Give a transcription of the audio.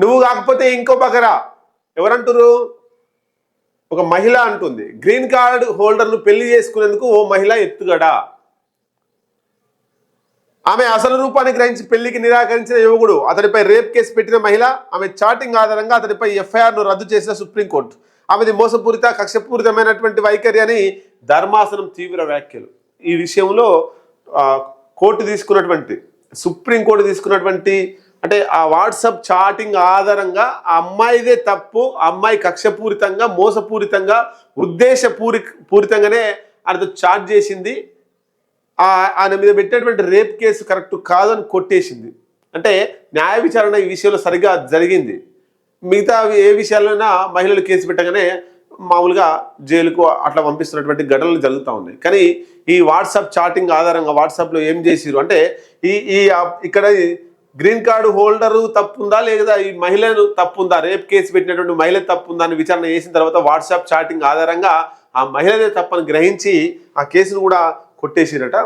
నువ్వు కాకపోతే ఇంకో పక్కరా. ఎవరంటారు ఒక మహిళ అంటుంది. గ్రీన్ కార్డ్ హోల్డర్ను పెళ్ళి చేసుకునేందుకు ఓ మహిళ ఎత్తుగడా. ఆమె అసలు రూపాన్ని గ్రహించి పెళ్ళికి నిరాకరించిన యువకుడు. అతడిపై రేప్ కేసు పెట్టిన మహిళ ఆమె చాటింగ్ ఆధారంగా అతడిపై ఎఫ్ఐఆర్ను రద్దు చేసిన సుప్రీంకోర్టు. ఆమెది మోసపూరిత కక్షపూరితమైనటువంటి వైఖరి అని ధర్మాసనం తీవ్ర వ్యాఖ్యలు. ఈ విషయంలో కోర్టు తీసుకున్నటువంటి సుప్రీంకోర్టు తీసుకున్నటువంటి అంటే ఆ వాట్సాప్ చాటింగ్ ఆధారంగా ఆ అమ్మాయిదే తప్పు ఆ అమ్మాయి కక్షపూరితంగా మోసపూరితంగా ఉద్దేశపూరి పూరితంగానే ఆయనతో చాట్ చేసింది. ఆ ఆయన మీద పెట్టినటువంటి రేప్ కేసు కరెక్ట్ కాదని కొట్టేసింది. అంటే న్యాయ విచారణ ఈ విషయంలో సరిగా జరిగింది. మిగతా ఏ విషయాలైనా మహిళలు కేసు పెట్టగానే మామూలుగా జైలుకు అట్లా పంపిస్తున్నటువంటి ఘటనలు జరుగుతూ ఉన్నాయి. కానీ ఈ వాట్సాప్ చాటింగ్ ఆధారంగా వాట్సాప్లో ఏం చేసిరు అంటే ఈ ఈ ఇక్కడ గ్రీన్ కార్డు హోల్డరు తప్పుందా లేదా ఈ మహిళను తప్పుందా? రేప్ కేసు పెట్టినటువంటి మహిళ తప్పుందా అని విచారణ చేసిన తర్వాత వాట్సాప్ చాటింగ్ ఆధారంగా ఆ మహిళనే తప్పని గ్రహించి ఆ కేసును కూడా కొట్టేసిరట.